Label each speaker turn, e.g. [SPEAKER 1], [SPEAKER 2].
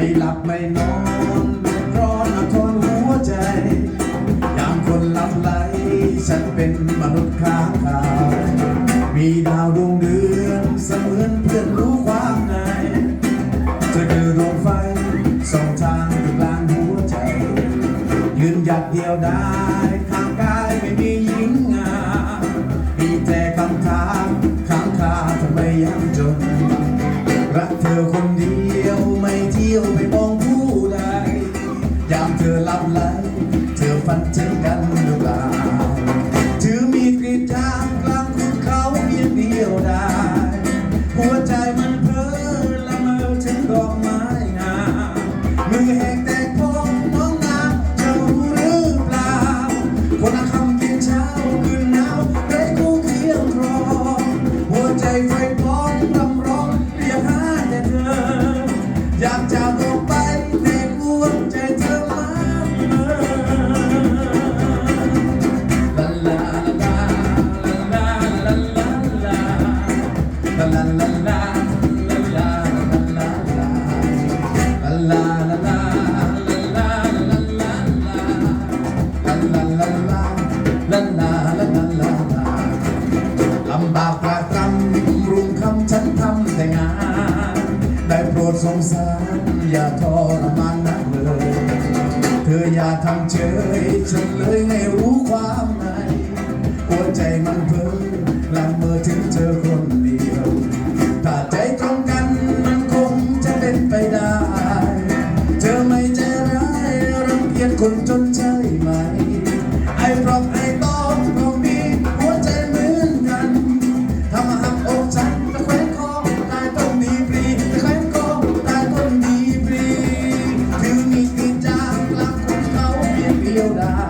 [SPEAKER 1] ไม่หลับไม่นอนเดือดร้อนอทนหัวใจ ยามคนหลับไหล ฉันเป็นมนุษย์ข้างขามีดาวดวงเดือนเสมือนเพื่อนรู้ความในจะเคือดวงไฟส่องทางกลางหัวใจ ยืนหยัดเดียวได้ข้างกายไม่มีหญิงงามมีแต่คำถามข้างคาทำไมยังจน ยามเธอหลับไหลเธอฝันถึงกันหรือเปล่าถือมีดกรีดยางกลางคุณเขาเพียงเดียวได้หัวใจมันเพ้อละเมอถึงดอกไม้งามมือแหกแต่พองน้องนาเธอรู้หรือเปล่าคนละคำกินเช้าคืนหนาวได้คู่เคียงครองหัวใจไฟพองรำร้องเรียกหาแต่เธอ อยากจะบอกไปำบากปรากรรมรุมคำฉันทำแต่งาน ได้โปรดสงสารอย่าทรมานนักเลย เธออย่าทำเฉยฉันเลยให้รู้ความในหัวใจมันเพิ่ง คนจนใช่ไหม ไอ้รอกไอ้ต้องก็มีหัวใจเหมือนกันทำมาหักอกฉันจะแขวนคอตายต้องดีปรีจะแขวนคอตายต้องดีปรีถือมีดตีจางกลับของเขาเพียงเดียวดาย